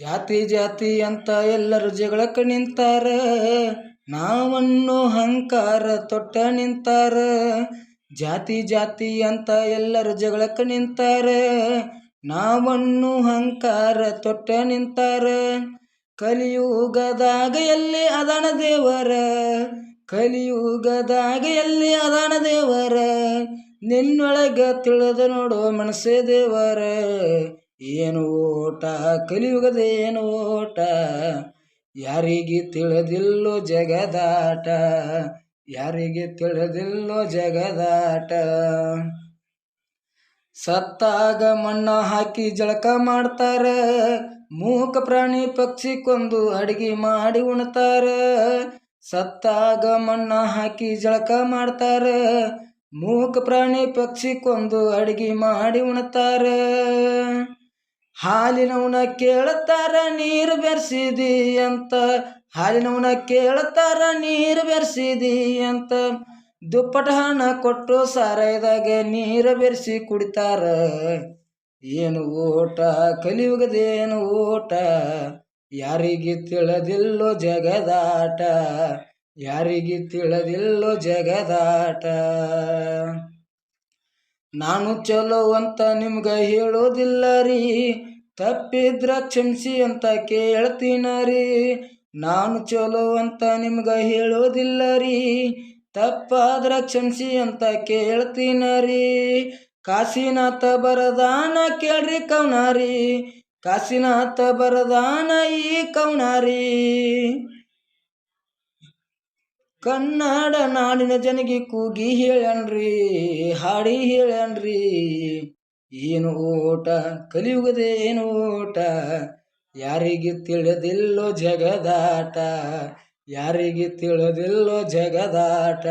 ಜಾತಿ ಜಾತಿ ಅಂತ ಎಲ್ಲರು ಜಗಳಕ್ಕೆ ನಿಂತಾರ, ನಾವನ್ನು ಹಂಕಾರ ತೊಟ್ಟ ನಿಂತಾರ. ಜಾತಿ ಜಾತಿ ಅಂತ ಎಲ್ಲರೂ ಜಗಳಕ್ಕೆ ನಿಂತಾರ, ನಾವನ್ನು ಹಂಕಾರ ತೊಟ್ಟ ನಿಂತಾರ. ಕಲಿಯುಗದಾಗ ಎಲ್ಲಿ ಅದಾನ ದೇವರ, ಕಲಿಯುಗದಾಗ ಎಲ್ಲಿ ಅದಾನ ದೇವರ. ನಿನ್ನೊಳಗ ತಿಳಿದು ನೋಡೋ ಮನಸ್ಸೇ ದೇವರ. ಏನು ಓಟ? ಕಲಿಯುಗದೇನು ಓಟ? ಯಾರಿಗೆ ತಿಳಿದಿಲ್ಲೋ ಜಗದಾಟ? ಯಾರಿಗೆ ತಿಳಿದಿಲ್ಲೋ ಜಗದಾಟ? ಸತ್ತಾಗ ಮಣ್ಣ ಹಾಕಿ ಜಳಕ ಮಾಡ್ತಾರ, ಮೂಕ ಪ್ರಾಣಿ ಪಕ್ಷಿ ಕೊಂದು ಅಡಿಗೆ ಮಾಡಿ ಉಣ್ತಾರ. ಸತ್ತಾಗ ಮಣ್ಣ ಹಾಕಿ ಜಳಕ ಮಾಡ್ತಾರ, ಮೂಕ ಪ್ರಾಣಿ ಪಕ್ಷಿ ಕೊಂದು ಅಡಿಗೆ ಮಾಡಿ ಉಣ್ತಾರ. ಹಾಲಿನವನ ಕೇಳ್ತಾರ ನೀರು ಬೆರೆಸಿದಿ ಅಂತ. ಹಾಲಿನವನ ಕೇಳ್ತಾರ ನೀರು ಬೆರೆಸಿದಿ ಅಂತ. ದುಪ್ಪಟ ಹಣ ಕೊಟ್ಟು ಸಾರಾಯದಾಗ ನೀರು ಬೆರೆಸಿ ಕುಡಿತಾರ. ಏನು ಓಟ ಕಲಿಯುಗದೇನು ಓಟ ಯಾರಿಗೆ ತಿಳದಿಲ್ಲೋ ಜಗದಾಟ. ಯಾರಿಗೆ ತಿಳದಿಲ್ಲೋ ಜಗದಾಟ. ನಾನು ಚಲೋ ಅಂತ ನಿಮ್ಗೆ ಹೇಳೋದಿಲ್ಲ ರೀ ತಪ್ಪಿದ್ರ ಕ್ಷಮಿಸಿ ಅಂತ ಕೇಳ್ತೀನ ರೀ ನಾನು ಚಲೋ ಅಂತ ನಿಮ್ಗೆ ಹೇಳೋದಿಲ್ಲ ರೀ ತಪ್ಪಾದ್ರ ಕ್ಷಮಿಸಿ ಅಂತ ಕೇಳ್ತೀನ ರೀ ಕಾಶಿನಾಥ ಬರದಾನ ಕೇಳ್ರಿ ಕವನಾರಿ ಕಾಶಿನಾಥ ಬರದಾನ ಈ ಕವನಾರಿ ಕನ್ನಡ ನಾಡಿನ ಜನಗೆ ಕೂಗಿ ಹೇಳನ್ರಿ, ಹಾಡಿ ಹೇಳನ್ರಿ. ಏನು ಓಟ ಕಲಿಯುಗದೇನು ಓಟ? ಯಾರಿಗೆ ತಿಳಿದಿಲ್ಲೋ ಜಗದಾಟ? ಯಾರಿಗೆ ತಿಳಿದಿಲ್ಲೋ ಜಗದಾಟ?